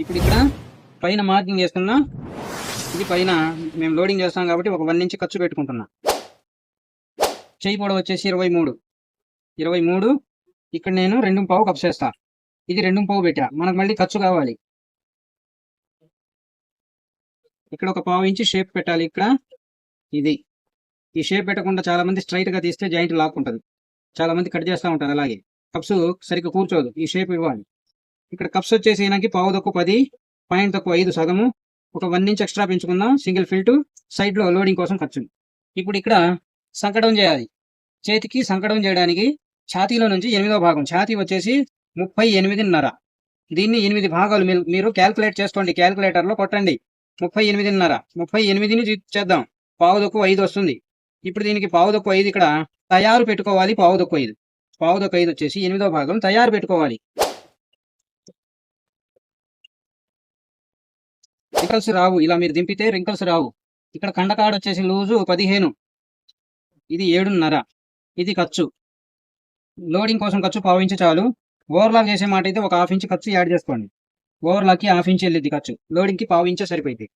ఇప్పుడు ఇక్కడ. పైన మార్కింగ్ చేస్తున్నా. ఇది పైన మేము లోడింగ్ చేస్తాం కాబట్టి ఒక వన్ ఇంచ్ ఖర్చు పెట్టుకుంటున్నా. చేయి పొడవు వచ్చేసి ఇరవై మూడు. ఇరవై మూడు. ఇక్కడ నేను రెండు పావు కప్ చేస్తా. ఇది రెండు పావు పెట్టా. మనకు మళ్ళీ ఖర్చు కావాలి. ఇక్కడ ఒక పావు ఇంచి షేప్ పెట్టాలి ఇక్కడ. ఇది. ఈ షేప్ పెట్టకుండా చాలా మంది స్ట్రైట్గా తీస్తే జాయింట్ లాక్కుంటది చాలా మంది కట్ చేస్తూ ఉంటారు అలాగే. కప్స్ సరిగ్గా కూర్చోదు. ఈ షేప్ ఇవ్వాలి. ఇక్కడ కప్స్ వచ్చేసి ఈయనకి పావు తక్కువ పది పాయింట్ తక్కువ ఐదు సగము. ఒక వన్ ఇంచ్ ఎక్స్ట్రా పెంచుకుందాం. సింగిల్ ఫిల్ట్ సైడ్లో లోడింగ్ కోసం ఖర్చు. ఇప్పుడు ఇక్కడ సంకటం చేయాలి. చేతికి సంకటం చేయడానికి ఛాతీలో నుంచి ఎనిమిదో భాగం. ఛాతీ వచ్చేసి ముప్పై ఎనిమిదిన్నర. దీన్ని ఎనిమిది భాగాలు మీరు- మీరు క్యాల్కులేట్ చేసుకోండి. క్యాల్కులేటర్లో కొట్టండి. ముప్పై ఎనిమిదిన్నర. ముప్పై ఎనిమిదిని చేద్దాం. పావు తక్కువ ఐదు వస్తుంది. ఇప్పుడు దీనికి పావు తక్కువ ఐదు ఇక్కడ తయారు పెట్టుకోవాలి. పావు తక్కువ ఐదు. పావు తక్కువ ఐదు వచ్చేసి ఎనిమిదో భాగం తయారు పెట్టుకోవాలి. రింకల్స్ రావు. ఇలా మీరు దింపితే రింకల్స్ రావు. ఇక్కడ కండకాడ వచ్చేసి లూజు పదిహేను. ఇది ఏడున్నర. ఇది ఖర్చు. లోడింగ్ కోసం ఖర్చు పావు ఇంచు చాలు. ఓవర్లాక్ చేసే మాట అయితే ఒక హాఫ్ ఇంచ్ ఖర్చు యాడ్ చేసుకోండి. ఓవర్లాక్కి హాఫ్ ఇంచ్ వెళ్ళిద్ది ఖర్చు. లోడింగ్కి పావు ఇంచే సరిపోయింది.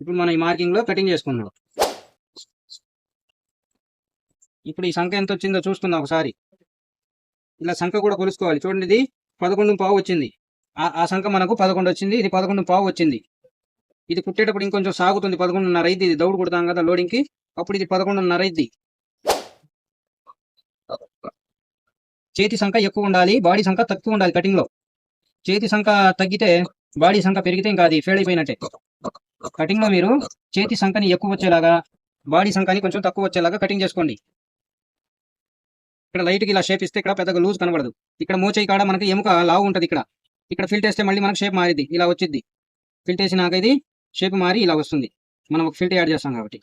ఇప్పుడు మనం ఈ మార్కింగ్లో కటింగ్ చేసుకుందాం. ఇప్పుడు ఈ సంఖ్య ఎంత వచ్చిందో చూసుకుందాం ఒకసారి. ఇలా సంఖ్య కూడా కొలుసుకోవాలి. చూడండి ఇది పదకొండు పావు వచ్చింది. ఆ- ఆ సంఖ్య మనకు పదకొండు వచ్చింది. ఇది పదకొండు పావు వచ్చింది. ఇది కుట్టేటప్పుడు ఇంకొంచెం సాగుతుంది. పదకొండున్నర అయింది. ఇది దౌడు కొడతాం కదా లోడింగ్కి. అప్పుడు ఇది పదకొండున్నర అయింది. చేతి సంఖ్య ఎక్కువ ఉండాలి. బాడీ సంఖ్య తక్కువ ఉండాలి కటింగ్లో చేతి సంఖ్య తగ్గితే బాడీ సంఖ్య పెరిగితే ఇంకా అది ఫెయిల్ అయిపోయినట్టే. కటింగ్లో మీరు చేతి సంఖ్యని ఎక్కువ వచ్చేలాగా బాడీ సంఖ్యని కొంచెం తక్కువ వచ్చేలాగా కటింగ్ చేసుకోండి. ఇక్కడ లైట్కి ఇలా షేప్ ఇస్తే ఇక్కడ పెద్దగా లూజ్ కనబడదు. ఇక్కడ మోచేయి కాడ మనకి ఎముక లావు ఉంటుంది ఇక్కడ. ఇక్కడ ఫిల్ట్ వేస్తే మళ్ళీ మనకు షేప్ మారిద్ది. ఇలా వచ్చింది ఫిల్ట్ వేసినాక ఇది షేప్ మారి ఇలా వస్తుంది. మనం ఒక ఫిల్టర్ యాడ్ చేస్తాం కాబట్టి.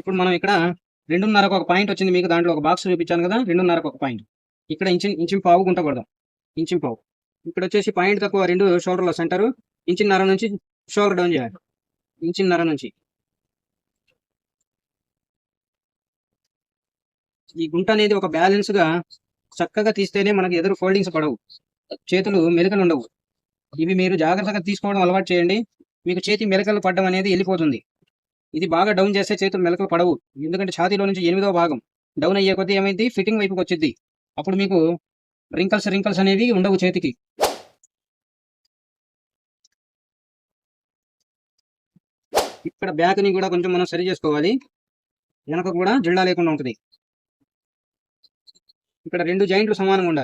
ఇప్పుడు మనం ఇక్కడ రెండున్నరకు ఒక పాయింట్ వచ్చింది మీకు దాంట్లో ఒక బాక్స్ చూపించాను కదా రెండున్నరకు ఒక పాయింట్. ఇక్కడ ఇంచు ఇంచు పావు గుంట కొడదాం. పావు. ఇక్కడ వచ్చేసి పాయింట్ తక్కువ రెండు షోల్డర్లో సెంటర్ ఇంచిన్నర నుంచి షోల్డర్ డౌన్ చేయాలి. ఇంచిన్నర నుంచి. ఈ గుంట అనేది ఒక బ్యాలెన్స్గా చక్కగా తీస్తేనే మనకి ఎదురు ఫోల్డింగ్స్ పడవు. చేతులు మెలకలు ఉండవు. ఇవి మీరు జాగ్రత్తగా తీసుకోవడం అలవాటు చేయండి. మీకు చేతి మెలకలు పడడం అనేది వెళ్ళిపోతుంది. ఇది బాగా డౌన్ చేస్తే చేతులు మెలకలు పడవు. ఎందుకంటే ఛాతీలో నుంచి ఎనిమిదో భాగం డౌన్ అయ్యే కొద్దీ ఏమైంది? ఫిట్టింగ్ వైపుకి వచ్చింది అప్పుడు మీకు రింకల్స్ రింకల్స్ అనేవి ఉండవు చేతికి. ఇక్కడ బ్యాక్ని కూడా కొంచెం మనం సరి చేసుకోవాలి. వెనక కూడా జిల్లా లేకుండా ఉంటుంది. ఇక్కడ రెండు జాయింట్లు సమానంగా ఉండాలి.